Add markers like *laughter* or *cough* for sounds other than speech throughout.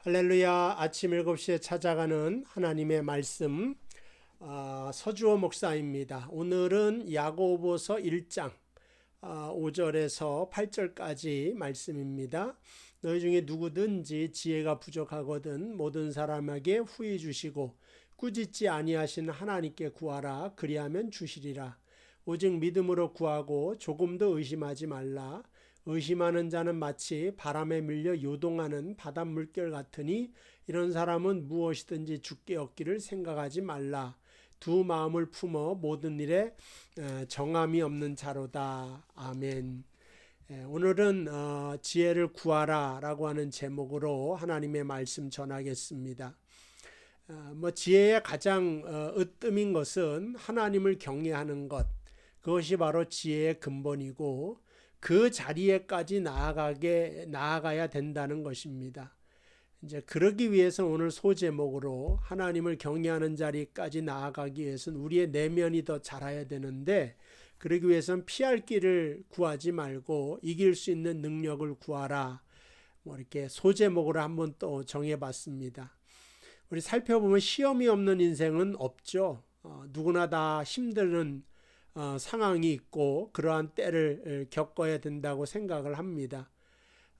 할렐루야 아침 7시에 찾아가는 하나님의 말씀 아, 서주호 목사입니다. 오늘은 야고보서 1장 아, 5절에서 8절까지 말씀입니다. 너희 중에 누구든지 지혜가 부족하거든 모든 사람에게 후히 주시고 꾸짖지 아니하시는 하나님께 구하라 그리하면 주시리라. 오직 믿음으로 구하고 조금도 의심하지 말라. 의심하는 자는 마치 바람에 밀려 요동하는 바닷물결 같으니 이런 사람은 무엇이든지 죽게 얻기를 생각하지 말라. 두 마음을 품어 모든 일에 정함이 없는 자로다. 아멘. 오늘은 어, 지혜를 구하라 라고 하는 제목으로 하나님의 말씀 전하겠습니다. 어, 뭐 지혜의 가장 어, 으뜸인 것은 하나님을 경외하는 것. 그것이 바로 지혜의 근본이고 그 자리에까지 나아가게 나아가야 된다는 것입니다. 이제 그러기 위해서 오늘 소제목으로 하나님을 경외하는 자리까지 나아가기 위해서는 우리의 내면이 더 자라야 되는데 그러기 위해서는 피할 길을 구하지 말고 이길 수 있는 능력을 구하라. 뭐 이렇게 소제목으로 한번 또 정해봤습니다. 우리 살펴보면 시험이 없는 인생은 없죠. 어, 누구나 다 힘드는 어, 상황이 있고 그러한 때를 겪어야 된다고 생각을 합니다.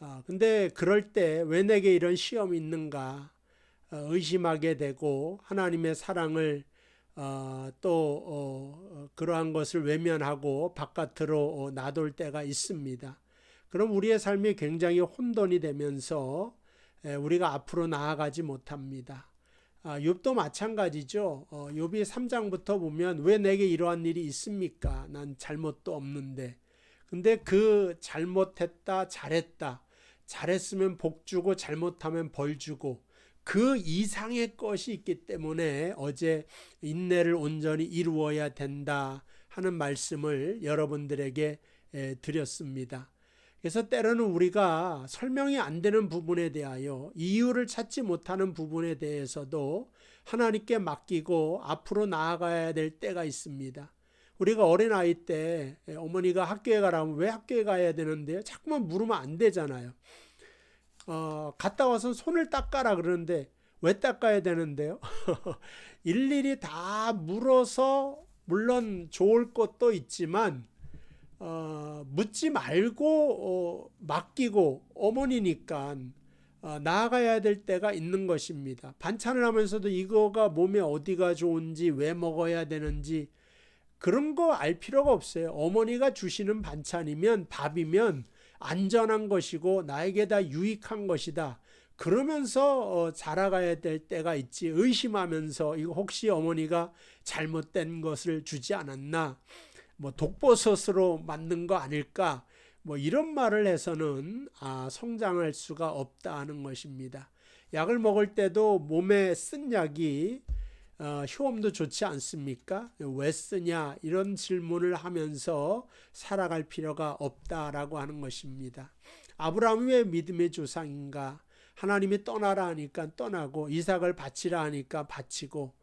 어, 근데 그럴 때 왜 내게 이런 시험이 있는가 어, 의심하게 되고 하나님의 사랑을 어, 또 어, 그러한 것을 외면하고 바깥으로 놔둘 때가 있습니다. 그럼 우리의 삶이 굉장히 혼돈이 되면서 우리가 앞으로 나아가지 못합니다. 아, 욥도 마찬가지죠. 어, 욥이 3장부터 보면 왜 내게 이러한 일이 있습니까? 난 잘못도 없는데. 근데 그 잘못했다, 잘했다. 잘했으면 복 주고 잘못하면 벌 주고 그 이상의 것이 있기 때문에 어제 인내를 온전히 이루어야 된다 하는 말씀을 여러분들에게 드렸습니다. 그래서 때로는 우리가 설명이 안 되는 부분에 대하여 이유를 찾지 못하는 부분에 대해서도 하나님께 맡기고 앞으로 나아가야 될 때가 있습니다. 우리가 어린아이 때 어머니가 학교에 가라면 왜 학교에 가야 되는데 자꾸만 물으면 안 되잖아요. 어, 갔다 와서 손을 닦아라 그러는데 왜 닦아야 되는데요? *laughs* 일일이 다 물어서 물론 좋을 것도 있지만 어, 묻지 말고 어, 맡기고 어머니니까 어, 나아가야 될 때가 있는 것입니다. 반찬을 하면서도 이거가 몸에 어디가 좋은지 왜 먹어야 되는지 그런 거 알 필요가 없어요. 어머니가 주시는 반찬이면 밥이면 안전한 것이고 나에게 다 유익한 것이다. 그러면서 어, 자라가야 될 때가 있지 의심하면서 이거 혹시 어머니가 잘못된 것을 주지 않았나 뭐 독버섯으로 만든 거 아닐까? 뭐 이런 말을 해서는 아, 성장할 수가 없다는 것입니다. 약을 먹을 때도 몸에 쓴 약이 어, 효험도 좋지 않습니까? 왜 쓰냐? 이런 질문을 하면서 살아갈 필요가 없다라고 하는 것입니다. 아브라함이 왜 믿음의 조상인가? 하나님이 떠나라 하니까 떠나고 이삭을 바치라 하니까 바치고 어,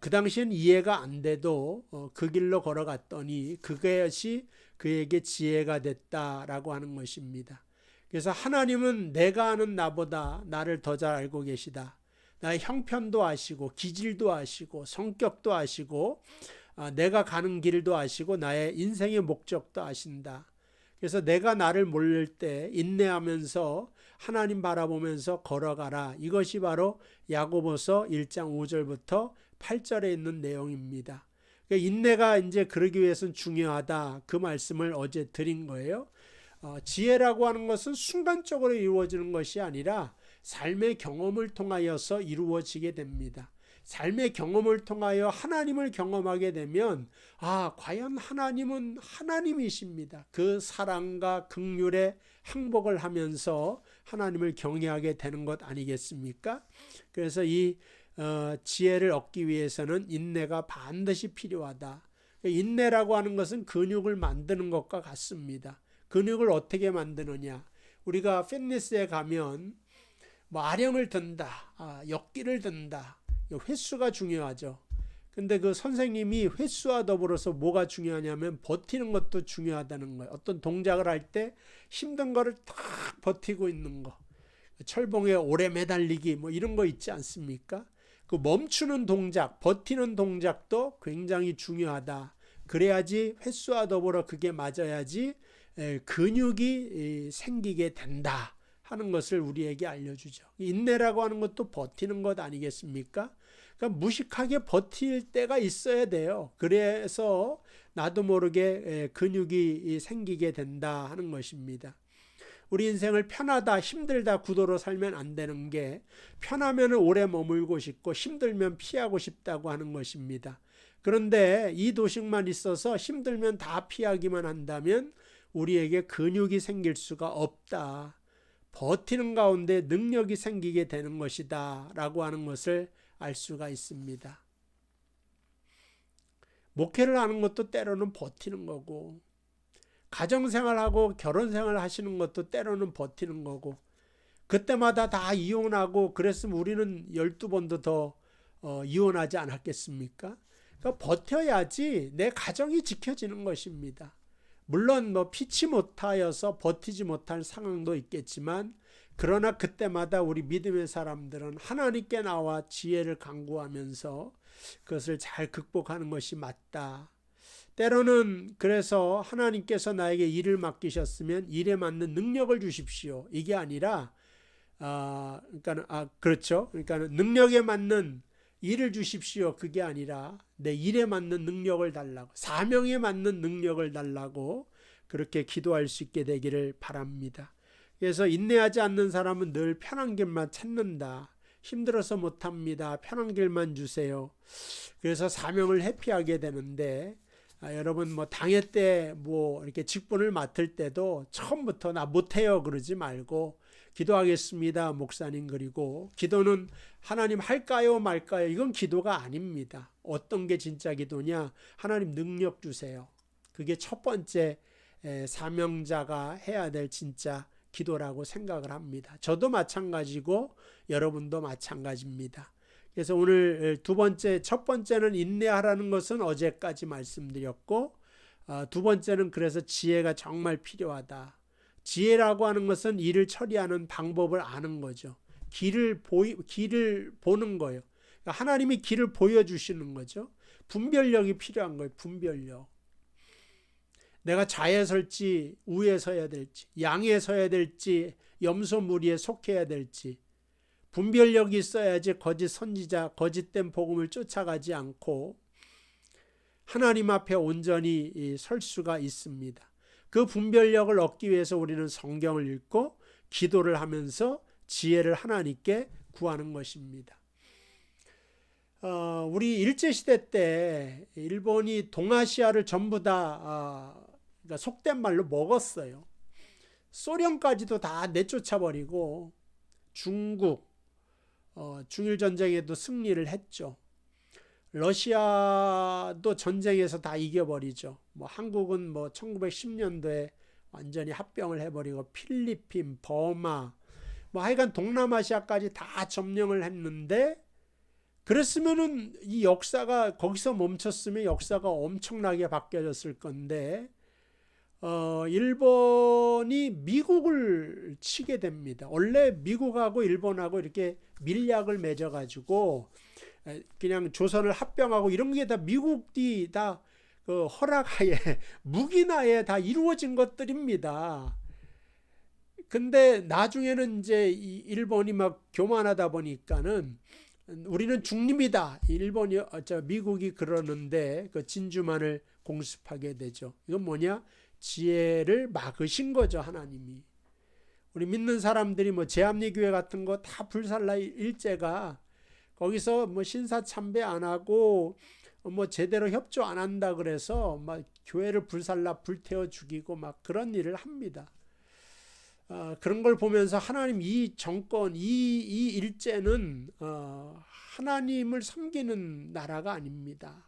그 당시엔 이해가 안 돼도 어, 그 길로 걸어갔더니 그것이 그에게 지혜가 됐다라고 하는 것입니다. 그래서 하나님은 내가 아는 나보다 나를 더 잘 알고 계시다. 나의 형편도 아시고 기질도 아시고 성격도 아시고 어, 내가 가는 길도 아시고 나의 인생의 목적도 아신다. 그래서 내가 나를 모를 때 인내하면서 하나님 바라보면서 걸어가라. 이것이 바로 야고보서 1장 5절부터 8절에 있는 내용입니다. 그러니까 인내가 이제 그러기 위해서는 중요하다. 그 말씀을 어제 드린 거예요. 어, 지혜라고 하는 것은 순간적으로 이루어지는 것이 아니라 삶의 경험을 통하여서 이루어지게 됩니다. 삶의 경험을 통하여 하나님을 경험하게 되면 아 과연 하나님은 하나님이십니다. 그 사랑과 극률에 항복을 하면서 하나님을 경외하게 되는 것 아니겠습니까? 그래서 이 어, 지혜를 얻기 위해서는 인내가 반드시 필요하다. 인내라고 하는 것은 근육을 만드는 것과 같습니다. 근육을 어떻게 만드느냐? 우리가 피트니스에 가면 뭐 아령을 든다, 아, 역기를 든다. 횟수가 중요하죠. 근데 그 선생님이 횟수와 더불어서 뭐가 중요하냐면 버티는 것도 중요하다는 거예요. 어떤 동작을 할 때 힘든 거를 탁 버티고 있는 거. 철봉에 오래 매달리기 뭐 이런 거 있지 않습니까? 그 멈추는 동작, 버티는 동작도 굉장히 중요하다. 그래야지 횟수와 더불어 그게 맞아야지 근육이 생기게 된다 하는 것을 우리에게 알려주죠. 인내라고 하는 것도 버티는 것 아니겠습니까? 그러니까 무식하게 버틸 때가 있어야 돼요. 그래서 나도 모르게 근육이 생기게 된다 하는 것입니다. 우리 인생을 편하다, 힘들다 구도로 살면 안 되는 게 편하면 오래 머물고 싶고 힘들면 피하고 싶다고 하는 것입니다. 그런데 이 도식만 있어서 힘들면 다 피하기만 한다면 우리에게 근육이 생길 수가 없다. 버티는 가운데 능력이 생기게 되는 것이다. 라고 하는 것을 알 수가 있습니다. 목회를 하는 것도 때로는 버티는 거고, 가정생활하고 결혼생활 하시는 것도 때로는 버티는 거고, 그때마다 다 이혼하고 그랬으면 우리는 12번도 더 어, 이혼하지 않았겠습니까? 그러니까 버텨야지 내 가정이 지켜지는 것입니다. 물론 뭐 피치 못하여서 버티지 못할 상황도 있겠지만 그러나 그때마다 우리 믿음의 사람들은 하나님께 나와 지혜를 강구하면서 그것을 잘 극복하는 것이 맞다. 때로는 그래서 하나님께서 나에게 일을 맡기셨으면 일에 맞는 능력을 주십시오. 이게 아니라 아 그러니까 아 그렇죠. 그러니까 능력에 맞는 일을 주십시오. 그게 아니라 내 일에 맞는 능력을 달라고 사명에 맞는 능력을 달라고 그렇게 기도할 수 있게 되기를 바랍니다. 그래서 인내하지 않는 사람은 늘 편한 길만 찾는다. 힘들어서 못합니다. 편한 길만 주세요. 그래서 사명을 회피하게 되는데 아, 여러분 뭐 당회 때 뭐 이렇게 직분을 맡을 때도 처음부터 나 못해요 그러지 말고 기도하겠습니다 목사님 그리고 기도는 하나님 할까요 말까요 이건 기도가 아닙니다. 어떤 게 진짜 기도냐 하나님 능력 주세요. 그게 첫 번째 사명자가 해야 될 진짜 기도라고 생각을 합니다. 저도 마찬가지고 여러분도 마찬가지입니다. 그래서 오늘 두 번째, 첫 번째는 인내하라는 것은 어제까지 말씀드렸고, 어, 두 번째는 그래서 지혜가 정말 필요하다. 지혜라고 하는 것은 일을 처리하는 방법을 아는 거죠. 길을 보이, 길을 보는 거예요. 그러니까 하나님이 길을 보여주시는 거죠. 분별력이 필요한 거예요. 분별력. 내가 좌에 설지 우에 서야 될지 양에 서야 될지 염소 무리에 속해야 될지 분별력이 있어야지 거짓 선지자, 거짓된 복음을 쫓아가지 않고 하나님 앞에 온전히 설 수가 있습니다. 그 분별력을 얻기 위해서 우리는 성경을 읽고 기도를 하면서 지혜를 하나님께 구하는 것입니다. 어, 우리 일제시대 때 일본이 동아시아를 전부 다 어, 그러니까 속된 말로 먹었어요. 소련까지도 다 내쫓아 버리고 중국, 어, 중일 전쟁에도 승리를 했죠. 러시아도 전쟁에서 다 이겨버리죠. 뭐 한국은 뭐 1910년도에 완전히 합병을 해버리고 필리핀, 버마, 뭐 하여간 동남아시아까지 다 점령을 했는데 그랬으면은 이 역사가 거기서 멈췄으면 역사가 엄청나게 바뀌어졌을 건데 어, 일본이 미국을 치게 됩니다. 원래 미국하고 일본하고 이렇게 밀약을 맺어가지고 그냥 조선을 합병하고 이런 게 다 미국이 다 그 허락하에 *laughs* 무기나에 다 이루어진 것들입니다. 근데 나중에는 이제 일본이 막 교만하다 보니까는 우리는 중립이다. 일본이 어, 저 미국이 그러는데 그 진주만을 공습하게 되죠. 이건 뭐냐? 지혜를 막으신 거죠, 하나님이. 우리 믿는 사람들이 뭐 제합리교회 같은 거 다 불살라 일제가 거기서 뭐 신사 참배 안 하고 뭐 제대로 협조 안 한다 그래서 막 교회를 불살라 불태워 죽이고 막 그런 일을 합니다. 어, 그런 걸 보면서 하나님 이 정권 이, 이 일제는 어, 하나님을 섬기는 나라가 아닙니다.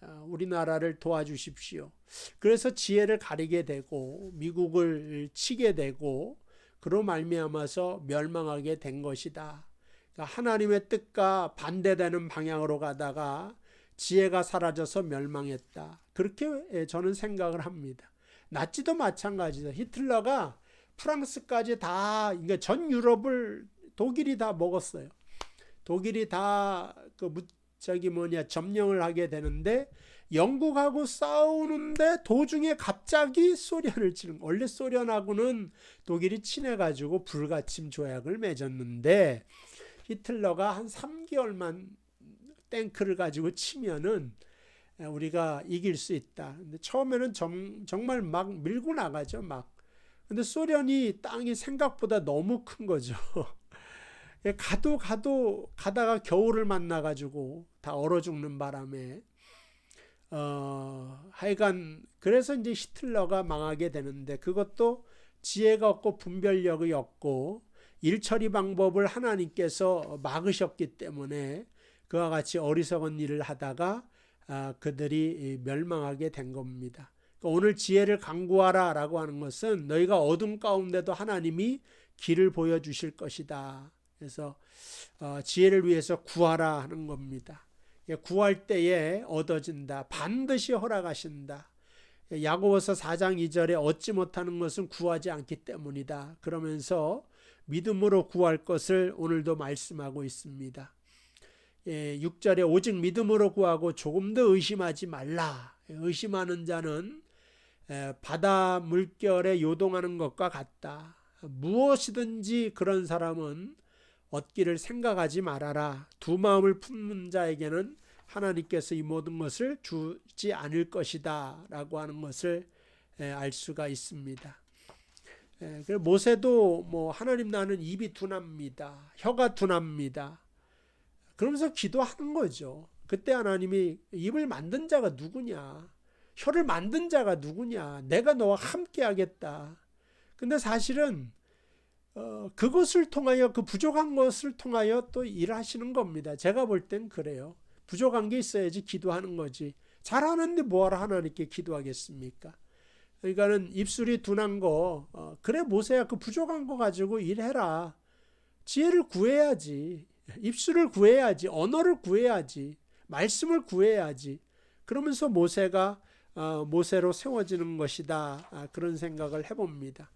어, 우리나라를 도와주십시오. 그래서 지혜를 가리게 되고 미국을 치게 되고 그로 말미암아서 멸망하게 된 것이다. 그러니까 하나님의 뜻과 반대되는 방향으로 가다가 지혜가 사라져서 멸망했다. 그렇게 저는 생각을 합니다. 나치도 마찬가지다. 히틀러가 프랑스까지 다 그러니까 전 유럽을 독일이 다 먹었어요. 독일이 다 그 저기 뭐냐 점령을 하게 되는데 영국하고 싸우는데 도중에 갑자기 소련을 치는 원래 소련하고는 독일이 친해가지고 불가침 조약을 맺었는데 히틀러가 한 3개월만 탱크를 가지고 치면은 우리가 이길 수 있다. 근데 처음에는 정, 정말 막 밀고 나가죠, 막. 근데 소련이 땅이 생각보다 너무 큰 거죠. *laughs* 가도 가도 가다가 겨울을 만나가지고 다 얼어 죽는 바람에 어, 하여간 그래서 이제 히틀러가 망하게 되는데 그것도 지혜가 없고 분별력이 없고 일처리 방법을 하나님께서 막으셨기 때문에 그와 같이 어리석은 일을 하다가 아, 그들이 멸망하게 된 겁니다. 그러니까 오늘 지혜를 강구하라 라고 하는 것은 너희가 어둠 가운데도 하나님이 길을 보여주실 것이다. 그래서 어, 지혜를 위해서 구하라 하는 겁니다. 예, 구할 때에 얻어진다. 반드시 허락하신다. 야고보서 4장 2절에 얻지 못하는 것은 구하지 않기 때문이다. 그러면서 믿음으로 구할 것을 오늘도 말씀하고 있습니다. 예, 6절에 오직 믿음으로 구하고 조금도 의심하지 말라. 의심하는 자는 바다 물결에 요동하는 것과 같다. 무엇이든지 그런 사람은 얻기를 생각하지 말아라. 두 마음을 품는 자에게는 하나님께서 이 모든 것을 주지 않을 것이다. 라고 하는 것을 알 수가 있습니다. 모세도 뭐 하나님 나는 입이 둔합니다. 혀가 둔합니다. 그러면서 기도하는 거죠. 그때 하나님이 입을 만든 자가 누구냐? 혀를 만든 자가 누구냐? 내가 너와 함께 하겠다. 근데 사실은 어, 그것을 통하여 그 부족한 것을 통하여 또 일하시는 겁니다. 제가 볼 땐 그래요. 부족한 게 있어야지 기도하는 거지. 잘하는데 뭐하러 하나님께 기도하겠습니까? 그러니까는 입술이 둔한 거 어, 그래 모세야 그 부족한 거 가지고 일해라. 지혜를 구해야지. 입술을 구해야지. 언어를 구해야지. 말씀을 구해야지. 그러면서 모세가 어, 모세로 세워지는 것이다. 아, 그런 생각을 해봅니다.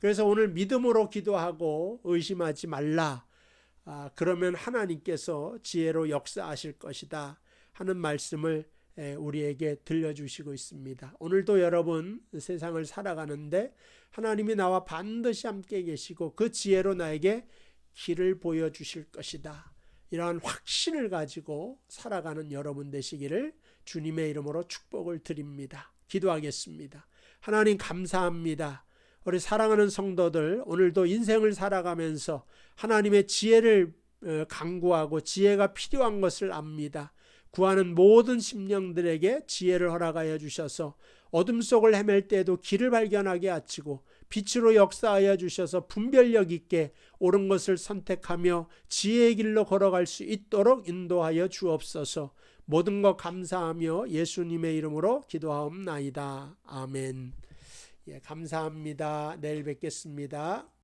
그래서 오늘 믿음으로 기도하고 의심하지 말라. 아, 그러면 하나님께서 지혜로 역사하실 것이다. 하는 말씀을 우리에게 들려주시고 있습니다. 오늘도 여러분 세상을 살아가는데 하나님이 나와 반드시 함께 계시고 그 지혜로 나에게 길을 보여주실 것이다. 이러한 확신을 가지고 살아가는 여러분 되시기를 주님의 이름으로 축복을 드립니다. 기도하겠습니다. 하나님 감사합니다. 우리 사랑하는 성도들 오늘도 인생을 살아가면서 하나님의 지혜를 어, 강구하고 지혜가 필요한 것을 압니다. 구하는 모든 심령들에게 지혜를 허락하여 주셔서 어둠 속을 헤맬 때에도 길을 발견하게 하시고 빛으로 역사하여 주셔서 분별력 있게 옳은 것을 선택하며 지혜의 길로 걸어갈 수 있도록 인도하여 주옵소서. 모든 것 감사하며 예수님의 이름으로 기도하옵나이다. 아멘. 예, 감사합니다. 내일 뵙겠습니다.